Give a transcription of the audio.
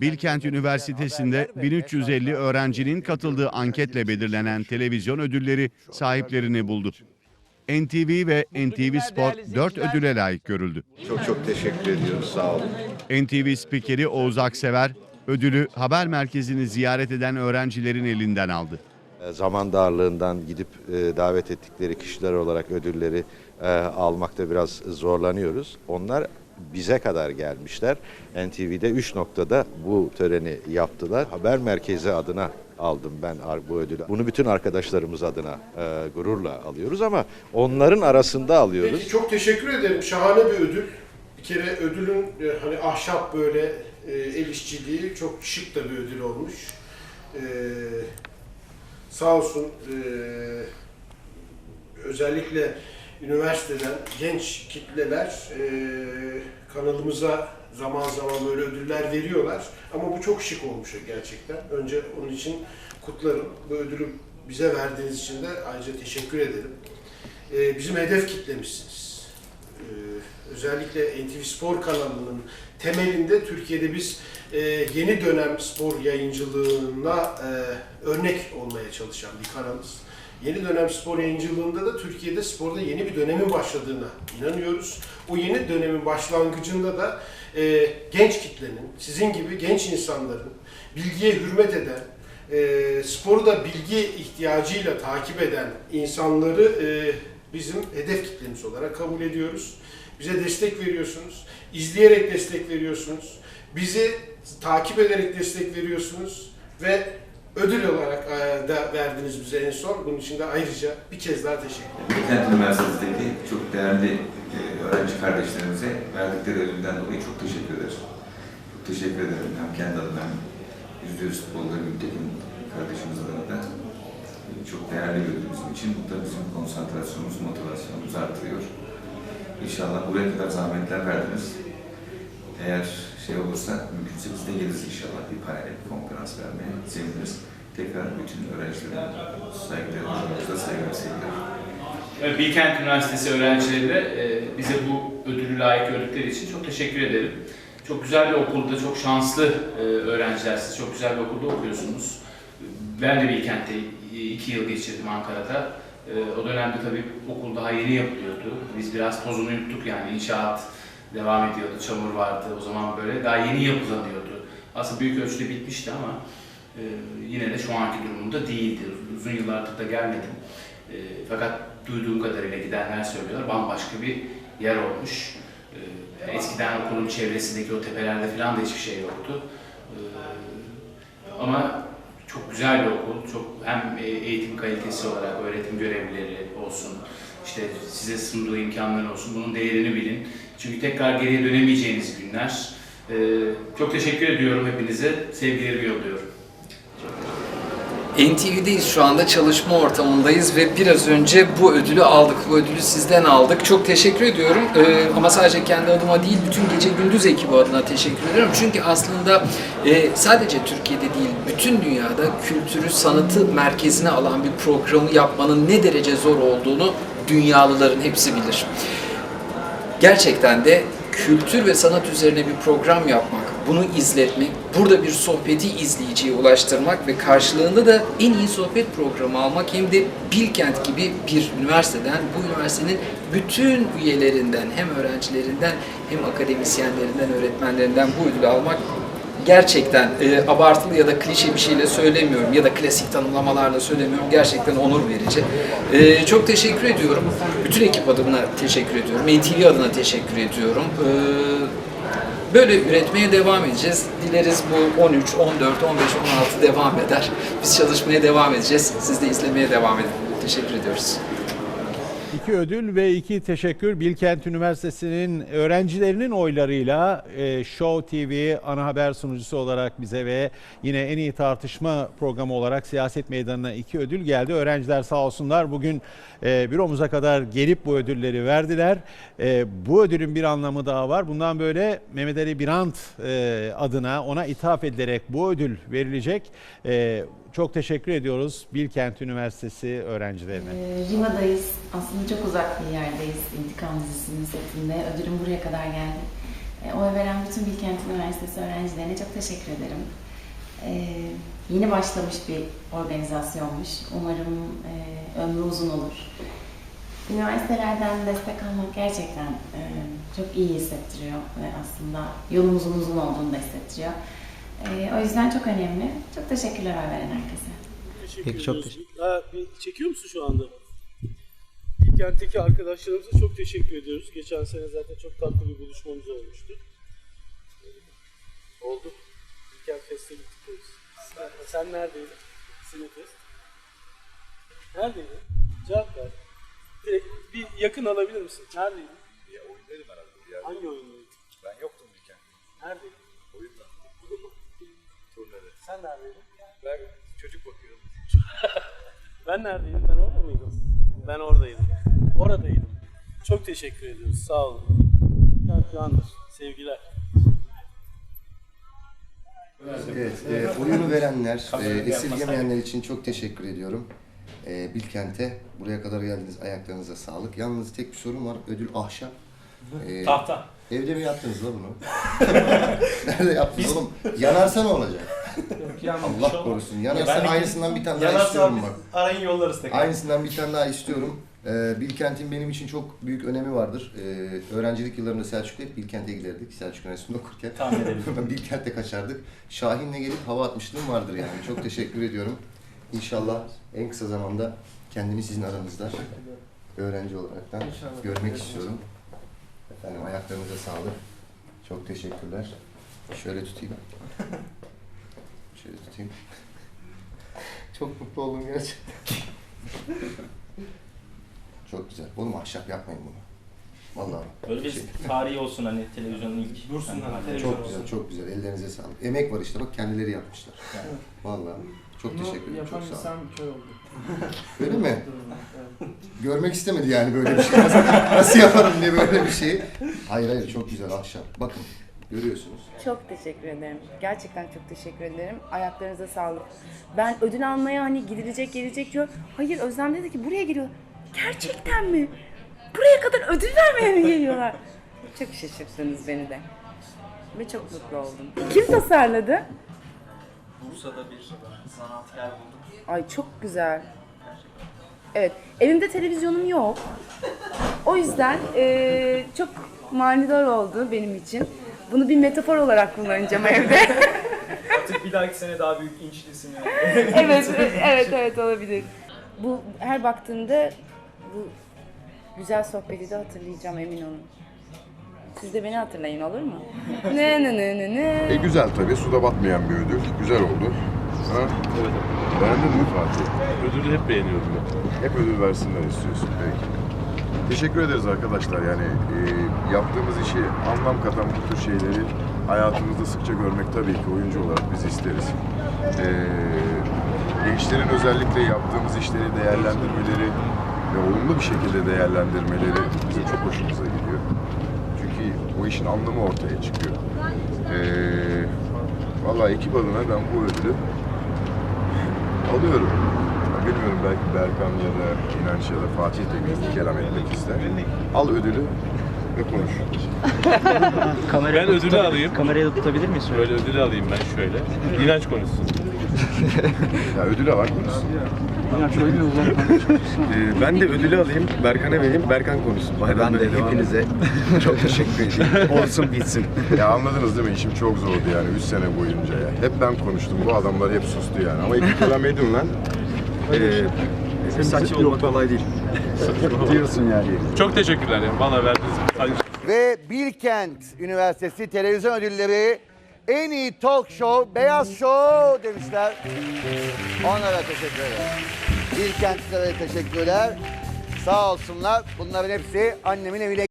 Bilkent Üniversitesi'nde 1350 öğrencinin katıldığı anketle belirlenen televizyon ödülleri sahiplerini buldu. NTV ve NTV Spor 4 ödüle layık görüldü. Çok çok teşekkür ediyoruz. Sağ olun. NTV spikeri Oğuz Aksever, ödülü haber merkezini ziyaret eden öğrencilerin elinden aldı. E, Zaman darlığından gidip e, davet ettikleri kişiler olarak ödülleri e, almakta biraz zorlanıyoruz. Onlar bize kadar gelmişler. NTV'de 3 noktada bu töreni yaptılar. Haber merkezi adına aldım ben bu ödülü. Bunu bütün arkadaşlarımız adına e, gururla alıyoruz ama onların arasında alıyoruz. Peki çok teşekkür ederim. Şahane bir ödül. Bir kere ödülün e, hani ahşap böyle e, el işçiliği çok şık da bir ödül olmuş. E, sağ olsun e, özellikle üniversiteden genç kitleler e, kanalımıza zaman zaman böyle ödüller veriyorlar. Ama bu çok şık olmuş gerçekten. Önce onun için kutlarım. Bu ödülü bize verdiğiniz için de ayrıca teşekkür ederim. Ee, bizim hedef kitlemizsiniz. Ee, özellikle NTV Spor kanalının temelinde Türkiye'de biz e, yeni dönem spor yayıncılığına e, örnek olmaya çalışan bir kanalız. Yeni dönem spor yayıncılığında da Türkiye'de sporda yeni bir dönemin başladığına inanıyoruz. O yeni dönemin başlangıcında da e, genç kitlenin, sizin gibi genç insanların bilgiye hürmet eden, e, sporu da bilgi ihtiyacıyla takip eden insanları e, bizim hedef kitlemiz olarak kabul ediyoruz. Bize destek veriyorsunuz, izleyerek destek veriyorsunuz, bizi takip ederek destek veriyorsunuz ve ödül olarak e, da verdiniz bize en son. Bunun için de ayrıca bir kez daha teşekkür ederim. Bilkent Üniversitesi'ndeki çok değerli e, öğrenci kardeşlerimize verdikleri ödülden dolayı çok teşekkür ederiz. Çok teşekkür ederim hem kendi adıma hem yüzde yüz futbolda Gültekin kardeşimiz adına da çok değerli bizim için. Bu da bizim konsantrasyonumuz, motivasyonumuzu artırıyor. İnşallah buraya kadar zahmetler verdiniz. Eğer şey olursa mümkünse biz de geliriz inşallah bir panel, konferans vermeye seviniriz. Tekrar bütün öğrencilere saygılar, hocamıza saygılar, sevgiler. Bilkent Üniversitesi öğrencileri de e, bize bu ödülü layık gördükleri için çok teşekkür ederim. Çok güzel bir okulda, çok şanslı e, öğrenciler. Siz çok güzel bir okulda okuyorsunuz. Ben de Bilkent'te iki yıl geçirdim Ankara'da. E, O dönemde tabii okul daha yeni yapılıyordu. Biz biraz tozunu yuttuk yani inşaat devam ediyordu, çamur vardı. O zaman böyle daha yeni yapılanıyordu. Aslında büyük ölçüde bitmişti ama e, yine de şu anki durumunda değildi. Uzun yıllardır da gelmedim. E, fakat duyduğum kadarıyla gidenler söylüyorlar bambaşka bir yer olmuş. E, eskiden okulun çevresindeki o tepelerde falan da hiçbir şey yoktu. E, ama çok güzel bir okul. Çok hem e, eğitim kalitesi olarak öğretim görevlileri olsun, işte size sunduğu imkanlar olsun. Bunun değerini bilin. Çünkü tekrar geriye dönemeyeceğiniz günler. E, çok teşekkür ediyorum hepinize. Sevgilerimi yolluyorum. NTV'deyiz şu anda çalışma ortamındayız ve biraz önce bu ödülü aldık. Bu ödülü sizden aldık. Çok teşekkür ediyorum. Ee, ama sadece kendi adıma değil, bütün gece gündüz ekibi adına teşekkür ediyorum. Çünkü aslında e, sadece Türkiye'de değil, bütün dünyada kültürü, sanatı merkezine alan bir programı yapmanın ne derece zor olduğunu dünyalıların hepsi bilir. Gerçekten de kültür ve sanat üzerine bir program yapmak, bunu izletmek, burada bir sohbeti izleyiciye ulaştırmak ve karşılığında da en iyi sohbet programı almak hem de Bilkent gibi bir üniversiteden, bu üniversitenin bütün üyelerinden, hem öğrencilerinden hem akademisyenlerinden, öğretmenlerinden bu ödülü almak gerçekten e, abartılı ya da klişe bir şeyle söylemiyorum ya da klasik tanımlamalarla söylemiyorum. Gerçekten onur verici. E, çok teşekkür ediyorum. Bütün ekip adına teşekkür ediyorum. NTV adına teşekkür ediyorum. E, böyle üretmeye devam edeceğiz. Dileriz bu 13, 14, 15, 16 devam eder. Biz çalışmaya devam edeceğiz. Siz de izlemeye devam edin. Teşekkür ediyoruz. İki ödül ve iki teşekkür Bilkent Üniversitesi'nin öğrencilerinin oylarıyla e, Show TV ana haber sunucusu olarak bize ve yine en iyi tartışma programı olarak siyaset meydanına iki ödül geldi. Öğrenciler sağ olsunlar bugün e, büromuza kadar gelip bu ödülleri verdiler. E, bu ödülün bir anlamı daha var. Bundan böyle Mehmet Ali Birant e, adına ona ithaf edilerek bu ödül verilecek. E, çok teşekkür ediyoruz Bilkent Üniversitesi öğrencilerine. Ee, Rima'dayız. Aslında çok uzak bir yerdeyiz. İntikam dizisinin setinde. Ödülüm buraya kadar geldi. E, oy veren bütün Bilkent Üniversitesi öğrencilerine çok teşekkür ederim. E, yeni başlamış bir organizasyonmuş. Umarım e, ömrü uzun olur. Üniversitelerden destek almak gerçekten e, çok iyi hissettiriyor ve aslında yolumuzun uzun olduğunu da hissettiriyor. E, o yüzden çok önemli. Çok teşekkürler oy veren herkese. Teşekkür Peki, çok ediyoruz. Ha, bir çekiyor musun şu anda? Bilkent'teki arkadaşlarımıza çok teşekkür ediyoruz. Geçen sene zaten çok tatlı bir buluşmamız olmuştu. Oldu. Bilkent Fest'e gittik. Sen, sen neredeydin? Sinefest. Neredeydin? Cevap ver. Direkt bir yakın alabilir misin? Neredeydin? Ya oyundaydım herhalde. Ya, Hangi oyundaydın? ben yoktum Bilkent. Neredeydin? Oyunda. Turnede. Sen neredeydin? Ben çocuk bakıyorum. Ben neredeydim? Ben orada mıydım? Ben oradaydım. Oradaydım. Çok teşekkür ediyoruz. Sağ olun. Candır. Sevgiler. Evet, e, oyunu verenler, e, esirgemeyenler için çok teşekkür ediyorum. E, Bilkent'e buraya kadar geldiniz, ayaklarınıza sağlık. Yalnız tek bir sorun var, ödül ahşap. E, Tahta. Evde mi yaptınız la bunu? Nerede yaptınız oğlum? Yanarsa ne olacak? Allah korusun. Yanarsa aynısından bir tane daha istiyorum bak. Arayın yollarız tekrar. Aynısından bir tane daha istiyorum. Ee, Bilkent'in benim için çok büyük önemi vardır. Ee, öğrencilik yıllarımda Selçuk'ta hep Bilkent'e giderdik. Selçuk Üniversitesi'nde okurken. Tahmin edebilirim. Bilkent'te kaçardık. Şahin'le gelip hava atmışlığım vardır yani. Çok teşekkür ediyorum. İnşallah en kısa zamanda kendimi sizin aranızda öğrenci olaraktan görmek istiyorum. Efendim ayaklarınıza sağlık. Çok teşekkürler. Şöyle tutayım. Şöyle tutayım. Çok mutlu oldum gerçekten. Çok güzel. Oğlum ahşap yapmayın bunu. Vallahi. Böyle bir tarihi olsun hani televizyonun ilk. Dursun hani, ha, hani- Çok güzel, çok güzel. Ellerinize sağlık. Emek var işte bak kendileri yapmışlar. Vallahi. Çok teşekkür ederim. Çok sağ olun. kör oldu. Öyle mi? Görmek istemedi yani böyle bir şey. Nasıl, nasıl yaparım diye böyle bir şey. Hayır hayır çok güzel ahşap. Bakın görüyorsunuz. Çok teşekkür ederim. Gerçekten çok teşekkür ederim. Ayaklarınıza sağlık. Ben ödül almaya hani gidilecek gelecek diyor. Hayır Özlem dedi ki buraya geliyor. Gerçekten mi? Buraya kadar ödül vermeye mi geliyorlar? Çok şaşırttınız beni de. Ve çok mutlu oldum. Kim tasarladı? Bursa'da bir sanatkar bulduk. Ay çok güzel. Evet, evimde televizyonum yok. O yüzden eee, çok manidar oldu benim için. Bunu bir metafor olarak kullanacağım evde. Artık bir dahaki sene daha büyük inçlisin yani. evet, evet, evet olabilir. Bu her baktığımda bu güzel sohbeti de hatırlayacağım emin olun. Siz de beni hatırlayın olur mu? ne ne ne ne E ne. güzel tabii. Suda batmayan bir ödül. Güzel oldu. Ha? Evet. Beğendin mi Fatih? Ödülü hep beğeniyorum ben. Hep ödül versinler istiyorsun peki. Teşekkür ederiz arkadaşlar. Yani e, yaptığımız işi anlam katan bu tür şeyleri hayatımızda sıkça görmek tabii ki oyuncu olarak biz isteriz. E, gençlerin özellikle yaptığımız işleri değerlendirmeleri ve olumlu bir şekilde değerlendirmeleri bizim çok hoşumuza gidiyor. Çünkü o işin anlamı ortaya çıkıyor. E, Valla ekip adına ben bu ödülü alıyorum. Bilmiyorum belki Berkan ya da İnanç ya da Fatih de bir kelam etmek ister. Al ödülü ve konuş. Ben ödülü alayım. Kamerayı da tutabilir miyiz? Böyle ödülü alayım ben şöyle. İnanç konuşsun. Ya ödülü var konuşsun. Ee, ben de ödülü alayım, Berkan'a vereyim, Berkan konuşsun. ben de hepinize çok teşekkür edeyim. Olsun bitsin. Ya anladınız değil mi? İşim çok zordu yani 3 sene boyunca ya. Hep ben konuştum, bu adamlar hep sustu yani. Ama iki kelam edin lan. Ee, saçma olmak kolay değil. Diyorsun yani. Çok teşekkürler ya. Bana verdiniz. Hadi Ve Bilkent Üniversitesi Televizyon Ödülleri en iyi talk show, beyaz show demişler. Onlara teşekkür ederim. Bilkentlilere teşekkürler. Sağ olsunlar. Bunların hepsi annemin evine